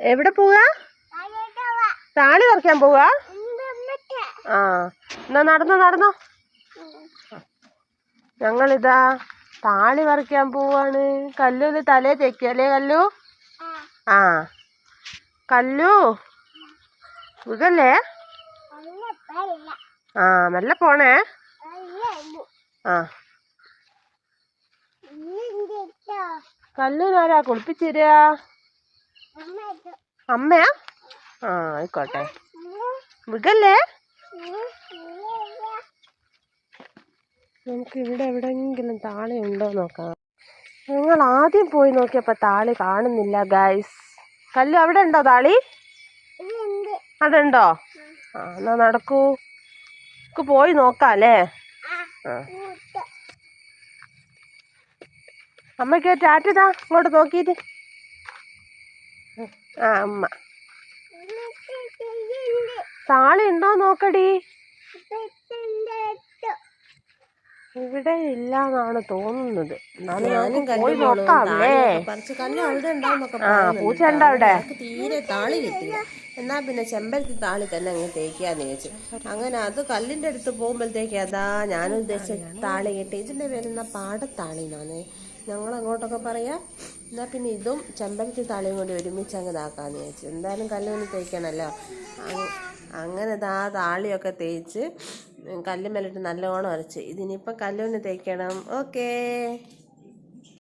എവിടെ പോവാ? താളി പറിക്കാൻ പോവാ? ആ. എന്നാ നടന്നോ നടന്നോ. ഞങ്ങളിതാ താളി പറിക്കാൻ പോവാണ്. കല്ലു തലേ തേക്കല്ലേ കല്ലു? ആ. കല്ലു സുഖല്ലേ? ആ മെല്ലെ പോണേ. ആ. കല്ലുനാരാ കുളിപ്പിച്ചിരാ അമ്മയാ? ആ ആയിക്കോട്ടെ. മൃഗല്ലേ? നമുക്ക് ഇവിടെ എവിടെങ്കിലും താളി ഉണ്ടോ നോക്കാം. ഞങ്ങൾ ആദ്യം പോയി നോക്കിയപ്പോ താളി കാണുന്നില്ല ഗൈസ് കല്ലു അവിടെ ഉണ്ടോ താളി? അവിടെ ഉണ്ടോ ആ എന്നാ നടക്കൂ. നമുക്ക് പോയി നോക്കാം അല്ലേ? അമ്മയ്ക്ക് ടാറ്റതാ ഇങ്ങോട്ട് നോക്കിയിട്ട്. ആ അമ്മ. താളി ഉണ്ടോ നോക്കടി? ഇവിടെ ഇല്ല എന്നാണ് തോന്നുന്നത് പോയി നോക്കാമല്ലേ പറിച്ച് കല്ല് അവിടെ ഉണ്ടാവുന്നൊക്കെ ആ പൂച്ച ഉണ്ടോ അവിടെ? തീരെ താളി കിട്ടി എന്നാ പിന്നെ ചെമ്പരത്തി താളി തന്നെ അങ്ങ് തേക്കാന്ന് ചോദിച്ചു അങ്ങനെ അത് കല്ലിന്റെ അടുത്ത് പോകുമ്പോഴത്തേക്ക് അതാ ഞാൻ ഉദ്ദേശിച്ച താളി കിട്ടി. ഇതിന്റെ പേരെന്നാ പാടത്താളി എന്നാണ് ഞങ്ങൾ അങ്ങോട്ടൊക്കെ പറയാ എന്നാ പിന്നെ ഇതും ചെമ്പരത്തി താളിയും കൂടി ഒരുമിച്ച് അങ്ങ് ഇതാക്കാന്ന് ചോദിച്ചു എന്തായാലും കല്ലുകൊണ്ട് തേക്കാനല്ലോ അങ്ങനെ ദാ താളിയൊക്കെ തേച്ച് കല്ലുമല്ലിട്ട് നല്ലോണം അരച്ച്. ഇതിനിപ്പം കല്ലൊന്ന് തേക്കണം. ഓക്കേ.